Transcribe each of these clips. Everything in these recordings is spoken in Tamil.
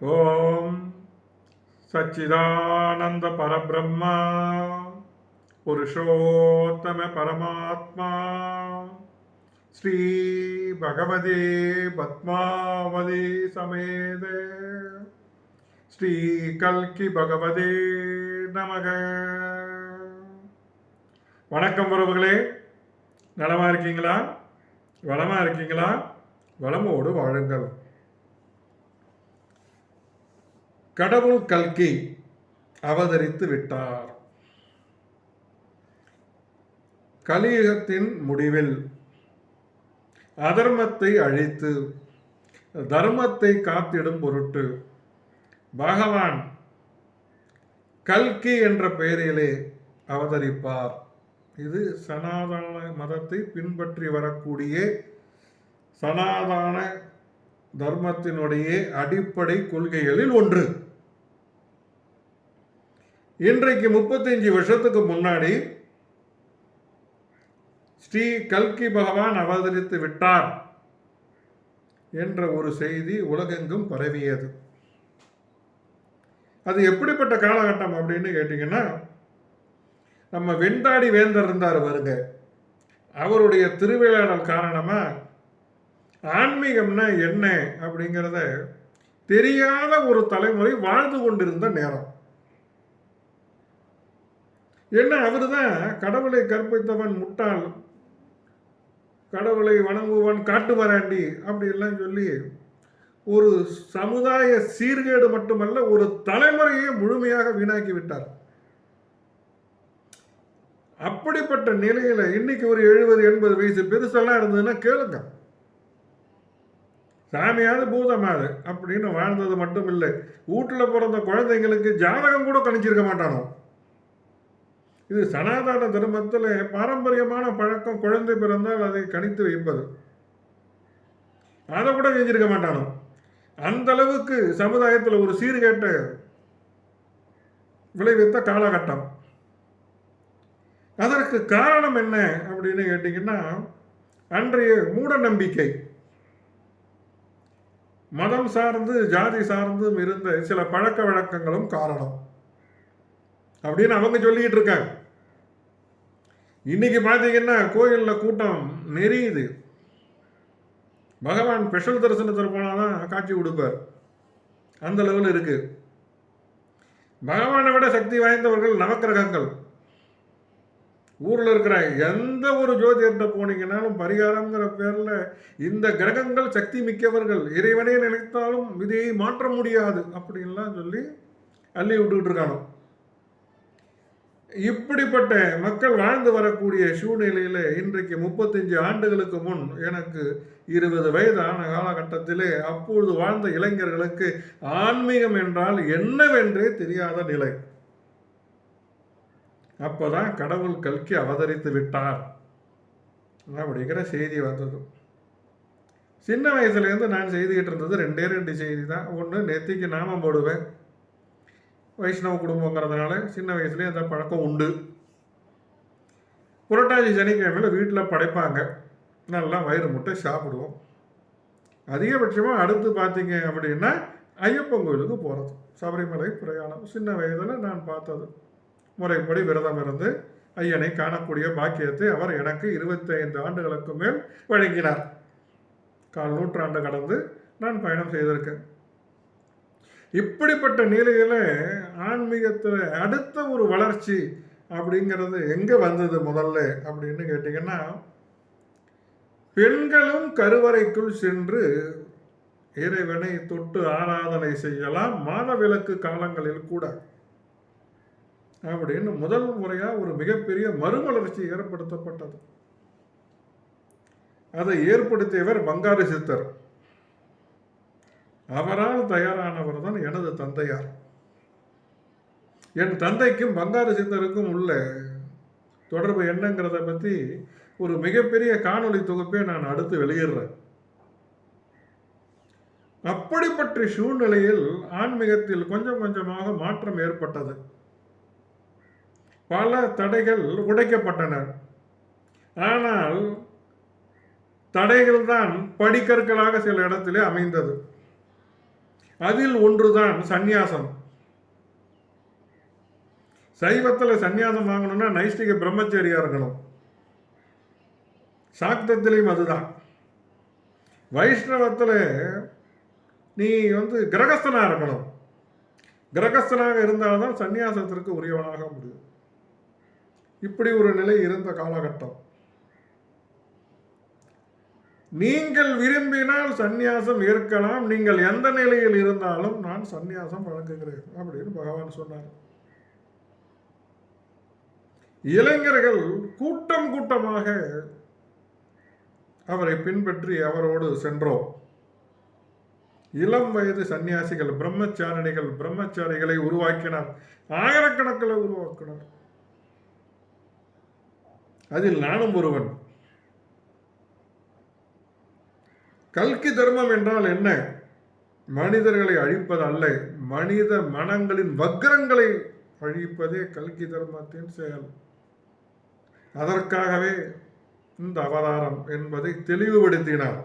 ஓம் சச்சிதானந்த பரபிரம்மா புருஷோத்தம பரமாத்மா ஸ்ரீ பகவதே பத்மாவதி சமேத ஸ்ரீ கல்கி பகவதே நமக. வணக்கம் உறவுகளே. நலமா இருக்கீங்களா? வளமா இருக்கீங்களா? வளமோடு வாழுங்கள். கடவுள் கல்கி அவதரித்து விட்டார். கலியுகத்தின் முடிவில் அதர்மத்தை அழித்து தர்மத்தை காத்திடும் பொருட்டு பகவான் கல்கி என்ற பெயரிலே அவதரிப்பார். இது சனாதன மதத்தை பின்பற்றி வரக்கூடிய சனாதன தர்மத்தினுடைய அடிப்படை கொள்கைகளில் ஒன்று. இன்றைக்கு முப்பத்தஞ்சு வருஷத்துக்கு முன்னாடி ஸ்ரீ கல்கி பகவான் அவதரித்து விட்டார் என்ற ஒரு செய்தி உலகெங்கும் பரவியது. அது எப்படிப்பட்ட காலகட்டம் அப்படின்னு கேட்டிங்கன்னா நம்ம வெண்டாடி வேந்தர் இருந்தார் வருங்க அவருடைய திருவிழாடல் காரணமாக ஆன்மீகம்னா என்ன அப்படிங்கிறத தெரியாத ஒரு தலைமுறை வாழ்ந்து கொண்டிருந்த நேரம். என்ன அவர் தான் கடவுளை கற்பித்தவன் முட்டாள். கடவுளை வணங்குவன் காட்டுமராண்டி அப்படி எல்லாம் சொல்லி ஒரு சமுதாய சீர்கேடு மட்டுமல்ல ஒரு தலைமுறையை முழுமையாக வீணாக்கி விட்டார். அப்படிப்பட்ட நிலையில இன்னைக்கு ஒரு எழுபது எண்பது வயசு பெருசெல்லாம் இருந்ததுன்னா கேளுங்க. சாமியாவது பூதமாது அப்படின்னு வாழ்ந்தது மட்டும் இல்லை வீட்டில் பிறந்த குழந்தைங்களுக்கு ஜாதகம் கூட கணிச்சிருக்க மாட்டானோ? இது சனாதன தர்மத்தில் பாரம்பரியமான பழக்கம் குழந்தை பிறந்தால் அதை கணித்து வைப்பது. அதை கூட செஞ்சிருக்க மாட்டானோ? அந்த அளவுக்கு சமுதாயத்தில் ஒரு சீர்கேட்ட விளைவித்த காலகட்டம். அதற்கு காரணம் என்ன அப்படின்னு கேட்டிங்கன்னா அன்றைய மூட நம்பிக்கை. மதம் சார்ந்து ஜாதி சார்ந்தும் இருந்த சில பழக்க வழக்கங்களும் காரணம். அப்படின்னு அவங்க சொல்லிக்கிட்டு இருக்காங்க. இன்னைக்கு பார்த்தீங்கன்னா கோயிலில் கூட்டம் நெறியுது பகவான் ஸ்பெஷல் தரிசனத்தில் போனால் தான் காட்சி கொடுப்பார். அந்த லெவலில் இருக்கு. பகவானை விட சக்தி வாய்ந்தவர்கள் நவக்கிரகங்கள். ஊரில் இருக்கிற எந்த ஒரு ஜோதிடர்கிட்ட போனீங்கன்னாலும் பரிகாரங்கிற பேரில் இந்த கிரகங்கள் சக்தி மிக்கவர்கள். இறைவனே நினைத்தாலும் விதியை மாற்ற முடியாது அப்படின்லாம் சொல்லி அள்ளி விட்டுக்கிட்டு இருக்கானோ? இப்படிப்பட்ட மக்கள் வாழ்ந்து வரக்கூடிய சூழ்நிலையில் இன்றைக்கு முப்பத்தஞ்சு ஆண்டுகளுக்கு முன் எனக்கு இருபது வயதான காலகட்டத்திலே அப்பொழுது வாழ்ந்த இளைஞர்களுக்கு ஆன்மீகம் என்றால் என்னவென்றே தெரியாத நிலை. அப்போதான் கடவுள் கல்கி அவதரித்து விட்டார். அப்படிங்கிற செய்தி வந்தது. சின்ன வயசுலேருந்து நான் செய்துக்கிட்டு இருந்தது ரெண்டே ரெண்டு செய்தி தான். ஒன்று நெத்திக்கு நாமம் போடுவேன். வைஷ்ணவ குடும்பங்கிறதுனால சின்ன வயசுலேயே அந்த பழக்கம் உண்டு. புரட்டாசி சனிக்கிழமையில் வீட்டில் படைப்பாங்க. நல்லா வயிறு முட்டை சாப்பிடுவோம். அதிகபட்சமாக அடுத்து பார்த்தீங்க அப்படின்னா ஐயப்பன் கோயிலுக்கு போகிறது சபரிமலை பிரயாணம். சின்ன வயதில் நான் பார்த்தது. முறைப்படி விரதம் இருந்து ஐயனை காணக்கூடிய பாக்கியத்தை அவர் எனக்கு இருபத்தைந்து ஆண்டுகளுக்கு மேல் வழங்கினார். கால் நூற்றாண்டு கடந்து நான் பயணம் செய்திருக்கேன். இப்படிப்பட்ட நிலையில் ஆன்மீகத்தில் அடுத்த ஒரு வளர்ச்சி அப்படிங்கிறது எங்கே வந்தது முதல்ல அப்படின்னு கேட்டிங்கன்னா பெண்களும் கருவறைக்குள் சென்று இறைவனை தொட்டு ஆராதனை செய்யலாம் மாதவிலக்கு காலங்களில் கூட அப்படின்னு முதல் முறையாக ஒரு மிகப்பெரிய மறுமலர்ச்சி ஏற்படுத்தப்பட்டது. அதை ஏற்படுத்தியவர் பங்காரு சித்தர். அவரால் தயாரானவர் தான் எனது தந்தையார். என் தந்தைக்கும் பங்காரு சித்தருக்கும் உள்ள தொடர்பு என்னங்கிறத பற்றி ஒரு மிகப்பெரிய காணொளி தொகுப்பை நான் அடுத்து வெளியிடுறேன். அப்படிப்பட்ட சூழ்நிலையில் ஆன்மீகத்தில் கொஞ்சம் கொஞ்சமாக மாற்றம் ஏற்பட்டது. பல தடைகள் உடைக்கப்பட்டன. ஆனால் தடைகள் தான் படிக்கற்களாக சில இடத்திலே அமைந்தது. அதில் ஒன்றுதான் சந்நியாசம். சைவத்தில் சந்நியாசம் வாங்கணும்னா நைஷ்டிக பிரம்மச்சரியா இருக்கணும். சாக்தத்திலையும் அதுதான். வைஷ்ணவத்தில் நீ வந்து கிரகஸ்தனாக இருக்கணும். கிரகஸ்தனாக இருந்தால்தான் சந்நியாசத்திற்கு உரியவனாக முடியும். இப்படி ஒரு நிலை இருந்த காலகட்டம். நீங்கள் விரும்பினால் சந்நியாசம் ஏற்கலாம் நீங்கள் எந்த நிலையில் இருந்தாலும் நான் சந்நியாசம் வழங்குகிறேன் அப்படின்னு பகவான் சொன்னார். இளைஞர்கள் கூட்டம் கூட்டமாக அவரை பின்பற்றி அவரோடு சென்றோம். இளம் வயது சன்னியாசிகள் பிரம்மச்சாரணிகள் பிரம்மச்சாரிகளை உருவாக்கினார். ஆயிரக்கணக்கில் உருவாக்கினார். அதில் நானும் ஒருவன். கல்கி தர்மம் என்றால் என்ன? மனிதர்களை அழிப்பது அல்ல. மனித மனங்களின் வக்ரங்களை அழிப்பதே கல்கி தர்மத்தின் செயல். அதற்காகவே இந்த அவதாரம் என்பதை தெளிவுபடுத்தினார்.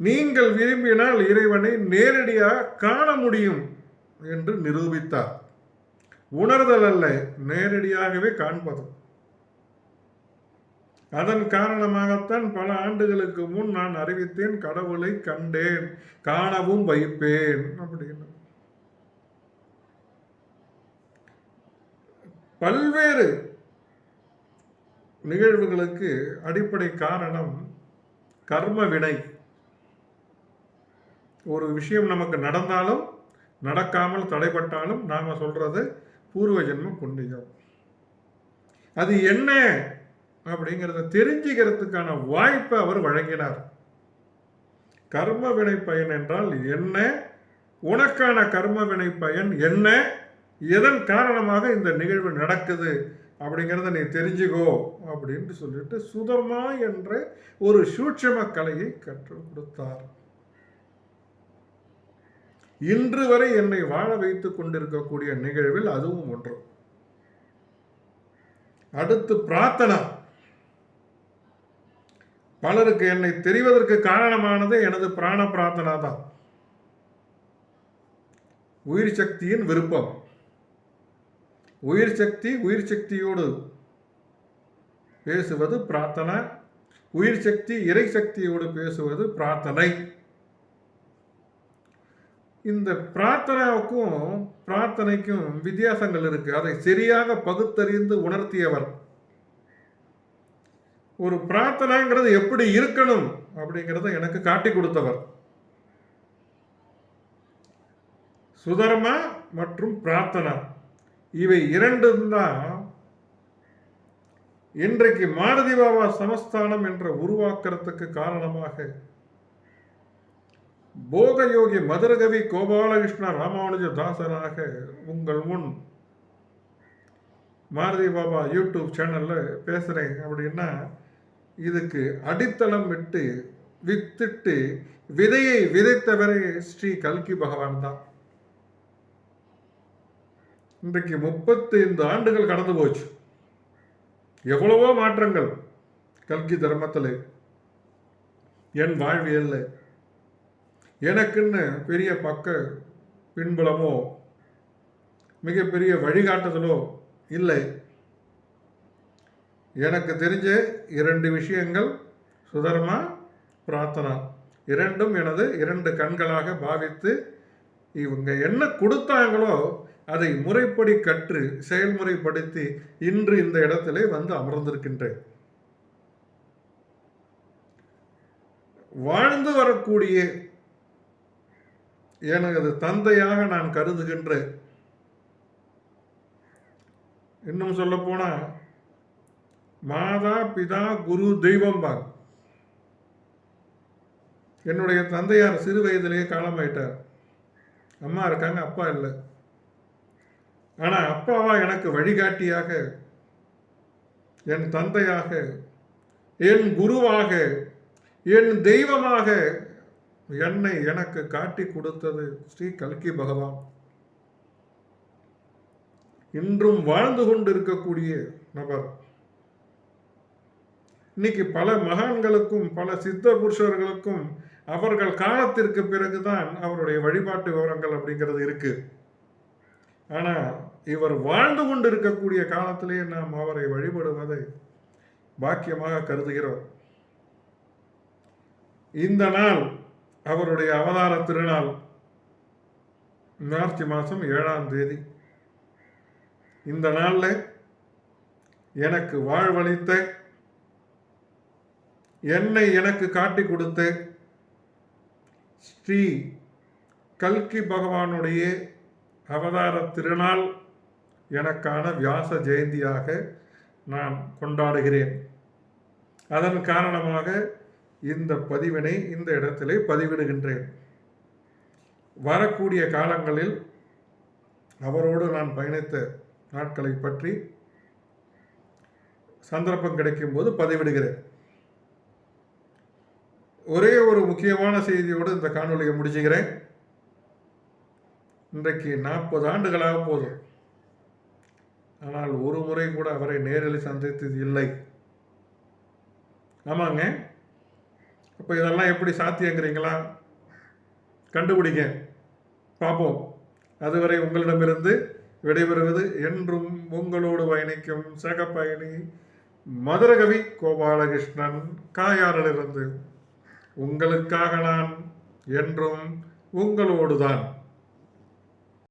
நீங்கள் விரும்பினால் இறைவனை நேரடியாக காண முடியும் என்று நிரூபித்தார். உணர்தல் அல்ல நேரடியாகவே காண்பது அதன் காரணமாகத்தான் பல ஆண்டுகளுக்கு முன் நான் அறிவித்தேன் கடவுளை கண்டேன் காணவும் வைப்பேன் அப்படின்னு. பல்வேறு நிகழ்வுகளுக்கு அடிப்படை காரணம் கர்ம வினை. ஒரு விஷயம் நமக்கு நடந்தாலும் நடக்காமல் தடைப்பட்டாலும் நாம சொல்றது பூர்வ ஜென்ம புண்ணியம். அது என்ன? அப்படிங்கிறத தெரிஞ்சுக்கிறதுக்கான வாய்ப்பை அவர் வழங்கினார். கர்ம வினை பயன் என்றால் என்ன? உனக்கான கர்ம வினை பயன் என்ன? எதன் காரணமாக இந்த நிகழ்வு நடக்குது? அப்படிங்கிறத நீ தெரிஞ்சுக்கோ அப்படின்னு சொல்லிட்டு சுதமா என்ற ஒரு சூட்சம கலையை கற்றுக் கொடுத்தார். இன்று வரை என்னை வாழ வைத்துக் கொண்டிருக்கக்கூடிய நிகழ்வில் அதுவும் ஒன்று. அடுத்து பிரார்த்தனா. பலருக்கு என்னை தெரிவதற்கு காரணமானது எனது பிராண பிரார்த்தனா தான். உயிர் சக்தியின் விருப்பம். உயிர் சக்தி உயிர் சக்தியோடு பேசுவது பிரார்த்தனை. உயிர் சக்தி இறை சக்தியோடு பேசுவது பிரார்த்தனை. இந்த பிரார்த்தனாவுக்கும் பிரார்த்தனைக்கும் வித்தியாசங்கள் இருக்கு. அதை சரியாக பகுத்தறிந்து உணர்த்தியவர் ஒரு பிரார்த்தனைங்கிறது எப்படி இருக்கணும் அப்படிங்கிறத எனக்கு காட்டி கொடுத்தவர். சுதர்மா மற்றும் பிரார்த்தனா. இவை இரண்டும் தான் இன்றைக்கு மாருதி பாபா சமஸ்தானம் என்ற உருவாக்கிறதுக்கு காரணமாக போகயோகி மதுரகவி கோபாலகிருஷ்ண ராமானுஜ தாசனாக உங்கள் முன் மாருதி பாபா யூடியூப் சேனல்ல பேசுறேன் அப்படின்னா இதுக்கு அடித்தளம் விட்டு வித்திட்டு விதையை விதைத்தவரே ஸ்ரீ கல்கி பகவான் தான். இன்றைக்கு முப்பத்தைந்து ஆண்டுகள் கடந்து போச்சு. எவ்வளவோ மாற்றங்கள் கல்கி தர்மத்தில். என் வாழ்வியல்ல. எனக்குன்னு பெரிய பக்க பின்புலமோ மிகப்பெரிய வழிகாட்டுதலோ இல்லை. எனக்கு தெரிஞ்ச இரண்டு விஷயங்கள் சுதர்மா பிரார்த்தனா. இரண்டும் எனது இரண்டு கண்களாக பாவித்து இவங்க என்ன கொடுத்தாங்களோ அதை முறைப்படி கற்று செயல்முறைப்படுத்தி இன்று இந்த இடத்திலே வந்து அமர்ந்திருக்கின்றேன். வாழ்ந்து வரக்கூடிய எனது தந்தையாக நான் கருதுகின்ற இன்னும் சொல்ல மாதா பிதா குரு தெய்வம்பார் என்னுடைய தந்தையார் சிறு வயதிலேயே காலமாயிட்டார். அம்மா இருக்காங்க அப்பா இல்லை. ஆனால் அப்பாவா எனக்கு வழிகாட்டியாக என் தந்தையாக என் குருவாக என் தெய்வமாக என்னை எனக்கு காட்டி கொடுத்தது ஸ்ரீ கல்கி பகவான். இன்றும் வாழ்ந்து கொண்டிருக்கக்கூடிய நபர். இன்னைக்கு பல மகான்களுக்கும் பல சித்த புருஷர்களுக்கும் அவர்கள் காலத்திற்கு பிறகுதான் அவருடைய வழிபாட்டு விவரங்கள் அப்படிங்கிறது இருக்கு. ஆனா இவர் வாழ்ந்து கொண்டு இருக்கக்கூடிய காலத்திலேயே நாம் அவரை வழிபடுவதை பாக்கியமாக கருதுகிறோம். இந்த நாள் அவருடைய அவதார திருநாள் மார்ச் மாதம் ஏழாம் தேதி. இந்த நாளில் எனக்கு வாழ்வளித்த என்னை எனக்கு காட்டி கொடுத்து ஸ்ரீ கல்கி பகவானுடைய அவதார திருநாள் எனக்கான வியாச ஜெயந்தியாக நான் கொண்டாடுகிறேன். அதன் காரணமாக இந்த பதிவினை இந்த இடத்திலே பதிவிடுகின்றேன். வரக்கூடிய காலங்களில் அவரோடு நான் பயணித்த நாட்களை பற்றி சந்தர்ப்பம் கிடைக்கும் போது பதிவிடுகிறேன். ஒரே ஒரு முக்கியமான செய்தியோடு இந்த காணொலியை முடிச்சுக்கிறேன். இன்றைக்கு நாற்பது ஆண்டுகளாக போதும் ஆனால் ஒரு முறை கூட அவரை நேரில் சந்தித்தது இல்லை. ஆமாங்க. அப்போ இதெல்லாம் எப்படி சாத்தியங்கிறீங்களா? கண்டுபிடிங்க. பார்ப்போம். அதுவரை உங்களிடமிருந்து விடைபெறுவது என்றும் உங்களோடு பயணிக்கும் சக பயணி மதுரகவி கோபாலகிருஷ்ணன் காயாரிலிருந்து உங்களுக்காக நான் என்றும் உங்களோடு தான்